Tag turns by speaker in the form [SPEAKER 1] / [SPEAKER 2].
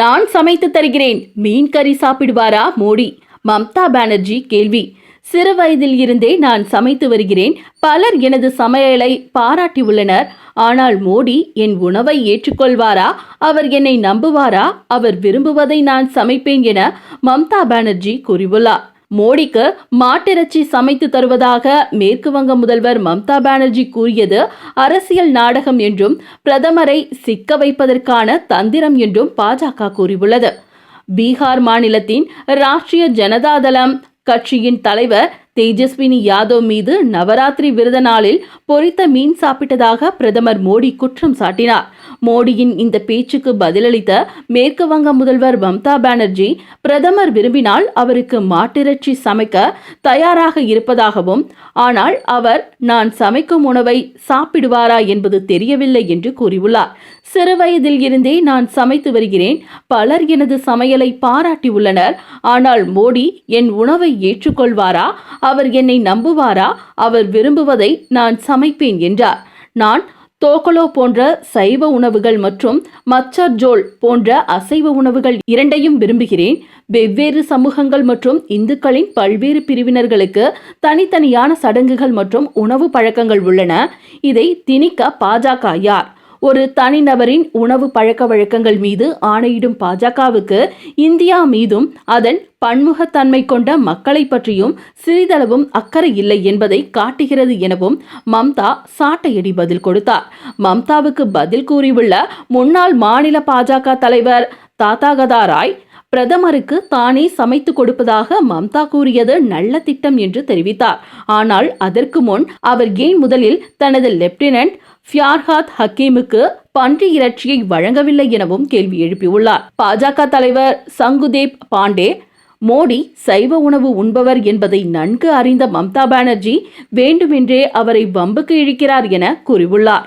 [SPEAKER 1] நான் சமைத்து தருகிறேன். மீன் கறி சாப்பிடுவாரா? மோடி. மம்தா பானர்ஜி கேள்வி. சிறு வயதில் இருந்தே நான் சமைத்து வருகிறேன். பலர் எனது சமையலை பாராட்டியுள்ளனர் ஆனால் மோடி என் உணவை ஏற்றுக்கொள்வாரா? அவர் என்னை நம்புவாரா? அவர் விரும்புவதை நான் சமைப்பேன் என மம்தா பானர்ஜி கூறியுள்ளார். மோடிக்கு மாட்டிறைச்சி சமைத்து தருவதாக மேற்கு வங்க முதல்வர் மம்தா பானர்ஜி கூறியது அரசியல் நாடகம் என்றும் பிரதமரை சிக்க வைப்பதற்கான தந்திரம் என்றும் பாஜக கூறியுள்ளது. பீகார் மாநிலத்தின் ராஷ்டிரிய ஜனதாதளம் கட்சியின் தலைவர் தேஜஸ்வினி யாதவ் மீது நவராத்திரி விரத நாளில் பொறித்த மீன் சாப்பிட்டதாக பிரதமர் மோடி குற்றம் சாட்டினார். மோடியின் இந்த பேச்சுக்கு பதிலளித்த மேற்கு வங்க முதல்வர் மம்தா பானர்ஜி பிரதமர் விரும்பினால் அவருக்கு மாட்டிறைச்சி சமைக்க தயாராக இருப்பதாகவும் ஆனால் அவர் நான் சமைக்கும் உணவை சாப்பிடுவாரா என்பது தெரியவில்லை என்று கூறியுள்ளார். சிறுவயதில் இருந்தே நான் சமைத்து வருகிறேன் பலர் எனது சமையலை பாராட்டியுள்ளனர். ஆனால் மோடி என் உணவை ஏற்றுக்கொள்வாரா? அவர் என்னை நம்புவாரா? அவர் விரும்புவதை நான் சமைப்பேன் என்றார். நான் தோக்கலோ போன்ற சைவ உணவுகள் மற்றும் மச்சர் ஜோல் போன்ற அசைவ உணவுகள் இரண்டையும் விரும்புகிறேன். வெவ்வேறு சமூகங்கள் மற்றும் இந்துக்களின் பல்வேறு பிரிவினர்களுக்கு தனித்தனியான சடங்குகள் மற்றும் உணவு பழக்கங்கள் உள்ளன. இதை திணிக்க பாஜக யார்? ஒரு தனிநபரின் உணவு பழக்க வழக்கங்கள் மீது ஆணையிடும் பாஜகவுக்கு இந்தியா மீதும் அதன் பன்முகத்தன்மை கொண்ட மக்களை பற்றியும் சிறிதளவும் அக்கறை இல்லை என்பதை காட்டுகிறது எனவும் மம்தா சாட்டையடி பதில் கொடுத்தார். மம்தாவுக்கு பதில் கூறியுள்ள முன்னாள் மாநில பாஜக தலைவர் தாத்தாகதா ராய் பிரதமருக்கு தானே சமைத்து கொடுப்பதாக மம்தா கூறியது நல்ல திட்டம் என்று தெரிவித்தார். ஆனால் அதற்கு முன் அவர் ஏன் முதலில் தனது லெப்டினன்ட் ஃபியார்ஹாத் ஹக்கீமுக்கு பன்றி இறைச்சியை வழங்கவில்லை எனவும் கேள்வி எழுப்பியுள்ளார். பாஜக தலைவர் சங்குதேப் பாண்டே மோடி சைவ உணவு உண்பவர் என்பதை நன்கு அறிந்த மம்தா பானர்ஜி வேண்டுமென்றே அவரை வம்புக்கு இழுக்கிறார் என கூறியுள்ளார்.